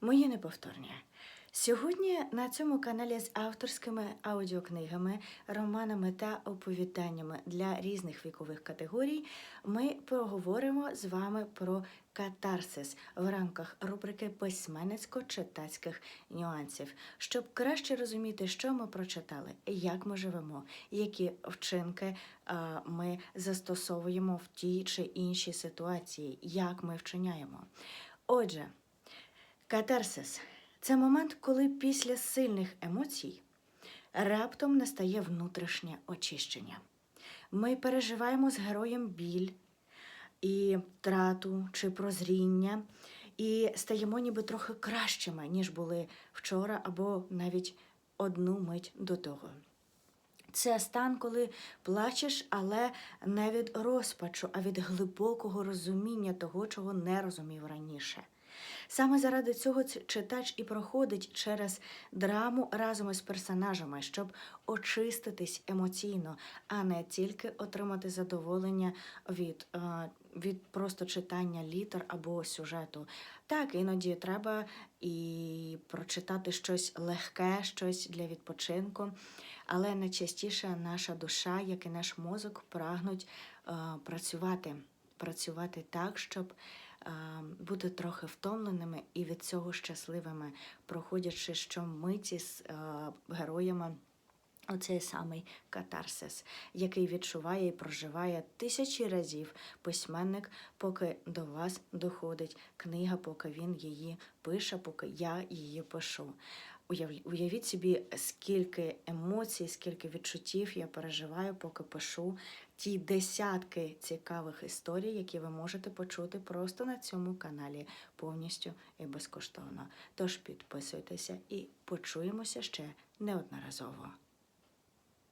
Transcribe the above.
Мої неповторні. Сьогодні на цьому каналі з авторськими аудіокнигами, романами та оповіданнями для різних вікових категорій ми поговоримо з вами про катарсис в рамках рубрики письменницько-читацьких нюансів, щоб краще розуміти, що ми прочитали, як ми живемо, які вчинки ми застосовуємо в тій чи іншій ситуації, як ми вчиняємо. Отже, Катарсис це момент, коли після сильних емоцій раптом настає внутрішнє очищення. Ми переживаємо з героєм біль і втрату чи прозріння, і стаємо ніби трохи кращими, ніж були вчора або навіть одну мить до того. Це стан, коли плачеш, але не від розпачу, а від глибокого розуміння того, чого не розумів раніше. Саме заради цього читач і проходить через драму разом із персонажами, щоб очиститись емоційно, а не тільки отримати задоволення від, е, від просто читання літер або сюжету. Так, іноді треба і прочитати щось легке, щось для відпочинку, але найчастіше наша душа, як і наш мозок, прагнуть е, працювати, працювати так, щоб бути трохи втомленими і від цього щасливими, проходячи щомиті з е, героями. Оцей самий катарсис, який відчуває і проживає тисячі разів письменник, поки до вас доходить книга, поки він її пише, поки я її пишу. Уявіть собі, скільки емоцій, скільки відчуттів я переживаю, поки пишу ті десятки цікавих історій, які ви можете почути просто на цьому каналі повністю і безкоштовно. Тож підписуйтеся і почуємося ще неодноразово.